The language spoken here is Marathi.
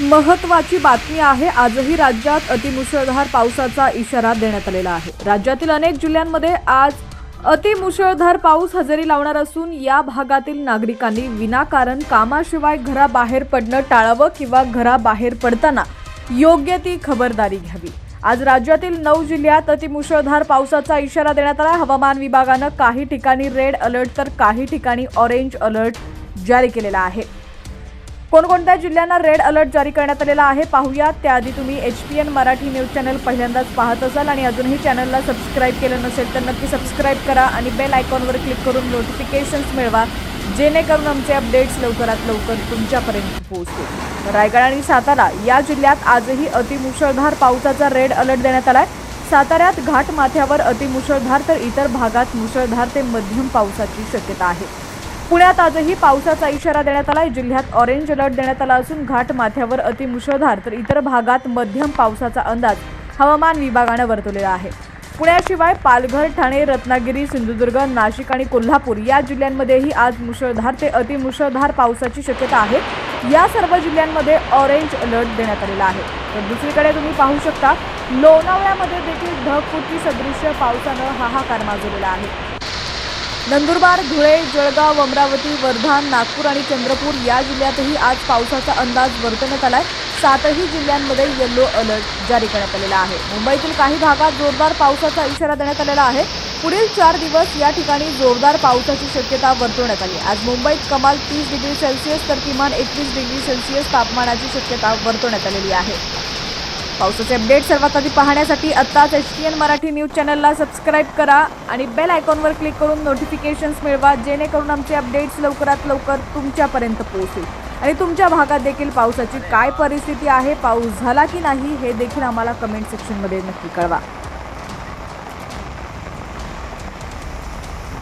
महत्वाची बातमी आहे आजही राज्यात अतिमुसळधार पावसाचा इशारा देण्यात आलेला आहे. राज्यातील अनेक जिल्ह्यांमध्ये आज अतिमुसळधार पाऊस हजेरी लावणार असून या भागातील नागरिकांनी विनाकारण कामाशिवाय घराबाहेर पडणं टाळावं किंवा घराबाहेर पडताना योग्य ती खबरदारी घ्यावी. आज राज्यातील नऊ जिल्ह्यात अतिमुसळधार पावसाचा इशारा देण्यात आला. हवामान विभागानं काही ठिकाणी रेड अलर्ट तर काही ठिकाणी ऑरेंज अलर्ट जारी केलेला आहे. कोणकोणत्या जिल्ह्यांना रेड अलर्ट जारी करण्यात आलेला आहे पाहूयात. त्याआधी तुम्ही H P N Marathi news channel पहिल्यांदाच पाहत असाल आणि अजूनही चॅनलला सबस्क्राईब केलं नसेल तर नक्की सबस्क्राईब करा आणि बेल आयकॉनवर क्लिक करून नोटिफिकेशन्स मिळवा जेणेकरून आमचे अपडेट्स लवकरात लवकर तुमच्यापर्यंत पोहोचतील. रायगड आणि सातारा या जिल्ह्यात आजही अतिमुसळधार पावसाचा रेड अलर्ट देण्यात आला आहे साताऱ्यात घाटमाथ्यावर अतिमुसळधार तर इतर भागात मुसळधार ते मध्यम पावसाची शक्यता आहे. पुण्यात आजही पावसाचा इशारा देण्यात आला जिल्ह्यात ऑरेंज अलर्ट देण्यात आला असून घाट माथ्यावर अतिमुसळधार तर इतर भागात मध्यम पावसाचा अंदाज हवामान विभागानं वर्तवलेला आहे. पुण्याशिवाय पालघर ठाणे रत्नागिरी सिंधुदुर्ग नाशिक आणि कोल्हापूर या जिल्ह्यांमध्येही आज मुसळधार ते अतिमुसळधार पावसाची शक्यता आहे. या सर्व जिल्ह्यांमध्ये ऑरेंज अलर्ट देण्यात आलेला आहे. तर दुसरीकडे तुम्ही पाहू शकता लोणावळ्यामध्ये देखील ढगफुटी सदृश्य पावसानं हाहाकार माजवलेला आहे. नंदुरबार धुळे जळगाव अमरावती वर्धा नागपूर आणि चंद्रपूर या जिल्ह्यातही आज पावसाचा अंदाज वर्तवण्यात आलाय. सातही जिल्ह्यांमध्ये येलो अलर्ट जारी करण्यात आलेला आहे. मुंबईतील काही भागात जोरदार पावसाचा इशारा देण्यात आलेला आहे. पुढील चार दिवस या ठिकाणी जोरदार पावसाची शक्यता वर्तवण्यात आली. आज मुंबईत कमाल तीस डिग्री सेल्सिअस तर किमान एकवीस डिग्री सेल्सिअस तापमानाची शक्यता वर्तवण्यात आलेली आहे. पावसाचे अपडेट सर्वात आधी पाहण्यासाठी आत्ताच H T N Marathi news चॅनलला सबस्क्राईब करा आणि बेल आयकॉनवर क्लिक करून नोटिफिकेशन्स मिळवा जेणेकरून आमचे अपडेट्स लवकरात लवकर तुमच्यापर्यंत पोहोचतील. आणि तुमच्या भागात देखील पावसाची काय परिस्थिती आहे पाऊस झाला की नाही हे देखील आम्हाला कमेंट सेक्शनमध्ये नक्की कळवा.